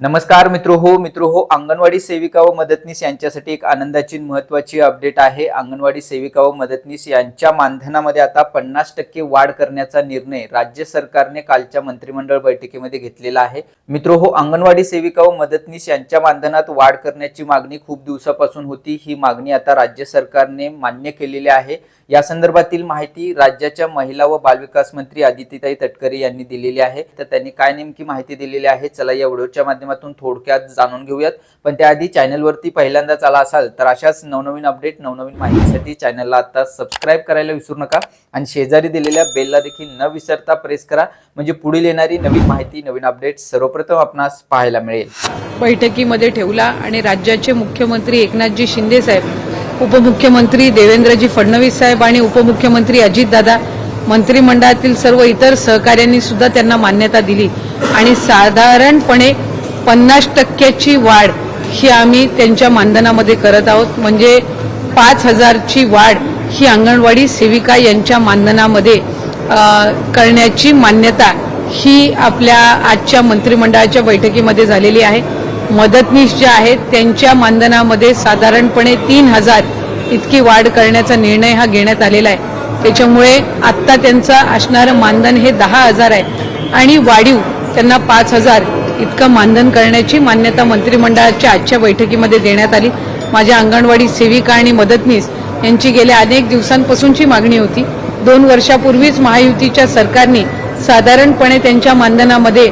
नमस्कार मित्र हो मित्र हो अंगणवाडी सेविका व मदतनीस यांच्यासाठी एक आनंदाची महत्वाची अपडेट आहे. अंगणवाडी सेविका व मदतनीस यांच्या मानधनामध्ये आता पन्नास टक्के वाढ करण्याचा निर्णय राज्य सरकारने कालच्या मंत्रिमंडळ बैठकीमध्ये घेतलेला आहे. मित्र हो अंगणवाडी सेविका व मदतनीस यांच्या मानधनात वाढ करण्याची मागणी खूप दिवसापासून होती. ही मागणी आता राज्य सरकारने मान्य केलेली आहे. या संदर्भातील माहिती राज्याच्या महिला व बालविकास मंत्री आदित्यताई तटकरे यांनी दिलेली आहे. तर त्यांनी काय नेमकी माहिती दिलेली आहे? चला या व्हिडिओच्या माध्यमातून थोडक्यात जाणून घेऊयात. पण त्याआधी चॅनलवरती पहिल्यांदाच आला असाल तर अशाच नवनवीन अपडेट नवनवीन माहितीसाठी चॅनलला आता सबस्क्राईब करायला विसरू नका. आणि शेजारी दिलेल्या बेलला देखील न विसरता प्रेस करा. म्हणजे पुढील येणारी नवीन माहिती नवीन अपडेट सर्वप्रथम आपणास पाहायला मिळेल. बैठकीमध्ये ठेवला आणि राज्याचे मुख्यमंत्री एकनाथजी शिंदे साहेब उपमुख्यमंत्री देवेंद्रजी फडणवीस साहेब आणि उपमुख्यमंत्री अजितदादा मंत्रिमंडळातील सर्व इतर सहकाऱ्यांनी सुद्धा त्यांना मान्यता दिली. आणि साधारणपणे पन्नास टक्क्याची वाढ ही आम्ही त्यांच्या मानधनामध्ये करत आहोत. म्हणजे पाच हजारची वाढ ही अंगणवाडी सेविका यांच्या मानधनामध्ये करण्याची मान्यता ही आपल्या आजच्या मंत्रिमंडळाच्या बैठकीमध्ये झालेली आहे. मदतनीस ज्या आहेत त्यांच्या मानधनामध्ये साधारणपणे तीन हजार इतकी वाढ करण्याचा निर्णय हा घेण्यात आलेला आहे. त्याच्यामुळे आत्ता त्यांचं असणारं मानधन हे दहा हजार आहे. आणि वाढीव त्यांना पाच हजार इतकं मानधन करण्याची मान्यता मंत्रिमंडळाच्या आजच्या बैठकीमध्ये देण्यात आली. माझ्या अंगणवाडी सेविका आणि मदतनीस यांची गेल्या अनेक दिवसांपासूनची मागणी होती. दोन वर्षापूर्वीच महायुतीच्या सरकारने साधारणपणे त्यांच्या मानधनामध्ये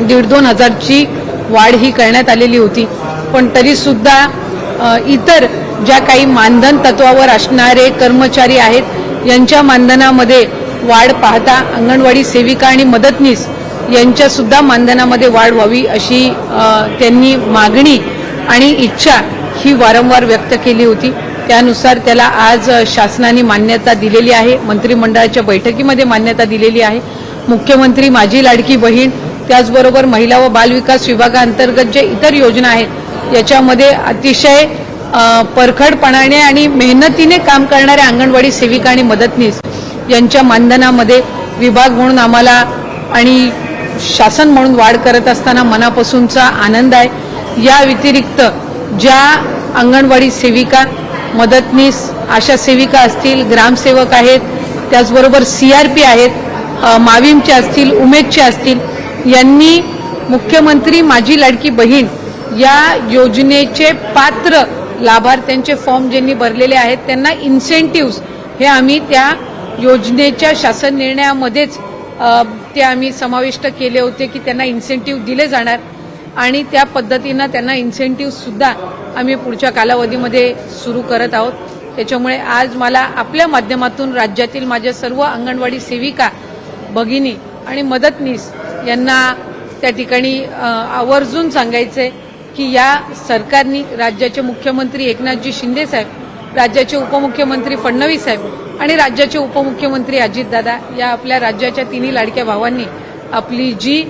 दीड दोन हजारची वाढ ही करण्यात आलेली होती. पण तरीसुद्धा इतर ज्या काही मानधन तत्वावर असणारे कर्मचारी आहेत यांच्या मानधनामध्ये वाढ पाहता अंगणवाडी सेविका आणि मदतनीस यांच्यासुद्धा मानधनामध्ये वाढ व्हावी अशी त्यांनी मागणी आणि इच्छा ही वारंवार व्यक्त केली होती. त्यानुसार त्याला आज शासनाने मान्यता दिलेली आहे. मंत्रिमंडळाच्या बैठकीमध्ये मान्यता दिलेली आहे. मुख्यमंत्री माझी लाडकी बहीण त्याचबरोबर महिला व बालविकास विभागाअंतर्गत जे इतर योजना आहेत याच्यामध्ये अतिशय परखडपणाने आणि मेहनतीने काम करणाऱ्या अंगणवाडी सेविका आणि मदतनीस यांच्या मानधनामध्ये विभाग म्हणून आम्हाला आणि शासन म्हणून वाढ करत असताना मनापासूनचा आनंद आहे. या व्यतिरिक्त ज्या अंगणवाडी सेविका मदतनीस आशा सेविका असतील ग्रामसेवक आहेत त्याचबरोबर सी आर पी आहेत अ, माविमचे असतील उमेदचे असतील यांनी मुख्यमंत्री माझी लाडकी बहीण या योजनेचे पात्र लाभार्थ्यांचे फॉर्म ज्यांनी भरलेले आहेत त्यांना इन्सेंटिव्ह हे आम्ही त्या योजनेच्या शासन निर्णयामध्येच ते आम्ही समाविष्ट केले होते की त्यांना इन्सेंटिव्ह दिले जाणार. आणि त्या पद्धतीनं त्यांना इन्सेंटिव्हसुद्धा आम्ही पुढच्या कालावधीमध्ये सुरू करत आहोत. त्याच्यामुळे आज मला आपल्या माध्यमातून राज्यातील माझ्या सर्व अंगणवाडी सेविका भगिनी आणि मदतनीस यांना त्या ठिकाणी आवर्जून सांगायचंय की या सरकारनी राज्याचे मुख्यमंत्री एकनाथजी शिंदे साहेब राज्याचे उपमुख्यमंत्री फडणवीस साहेब आणि राज्याचे उपमुख्यमंत्री अजितदादा या आपल्या राज्याच्या तिन्ही लाडक्या भावांनी आपली जी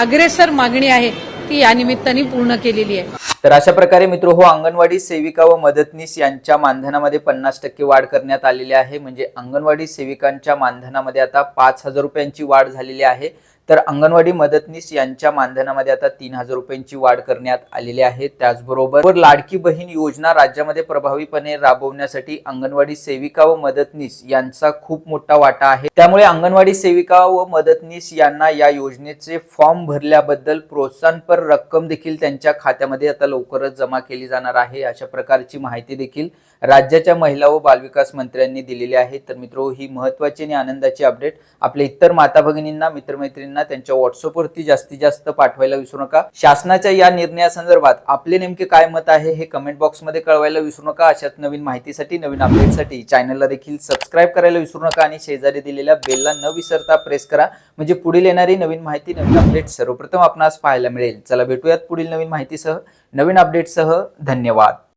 अग्रेसर मागणी आहे ती या निमित्ताने पूर्ण केलेली आहे. तर अशा प्रकारे मित्र हो अंगणवाडी सेविका व मदतनीस यांच्या मानधनामध्ये पन्नास टक्के वाढ करण्यात आलेली आहे. म्हणजे अंगणवाडी सेविकांच्या मानधनामध्ये आता पाच हजार रुपयांची वाढ झालेली आहे. तर अंगणवाडी मदतनीस यांच्या मानधनामध्ये आता तीन हजार रुपयांची वाढ करण्यात आलेली आहे. त्याचबरोबर लाडकी बहीण योजना राज्यामध्ये प्रभावीपणे राबवण्यासाठी अंगणवाडी सेविका व मदतनीस यांचा खूप मोठा वाटा आहे. त्यामुळे अंगणवाडी सेविका व मदतनीस यांना या योजनेचे फॉर्म भरल्याबद्दल प्रोत्साहनपर रक्कम देखील त्यांच्या खात्यामध्ये आता लवकरच जमा केली जाणार आहे अशा प्रकारची माहिती देखील राज्याच्या महिला व बालविकास मंत्र्यांनी दिलेली आहे. तर मित्रो ही महत्वाची आणि आनंदाची अपडेट आपल्या इतर माता भगिनींना मित्रमैत्रिणींना त्यांच्या व्हॉट्सअपवरती जास्तीत जास्त पाठवायला विसरू नका. शासनाच्या या निर्णयासंदर्भात आपले नेमके काय मत आहे हे कमेंट बॉक्समध्ये कळवायला विसरू नका. अशाच नवीन माहितीसाठी नवीन अपडेटसाठी चॅनलला देखील सबस्क्राईब करायला विसरू नका आणि शेजारी दिलेल्या बेलला न विसरता प्रेस करा. म्हणजे पुढील येणारी नवीन माहिती नवीन अपडेट सर्वप्रथम आपणास पाहायला मिळेल. चला भेटूयात पुढील नवीन माहितीसह. नवीन अपडेटसह धन्यवाद.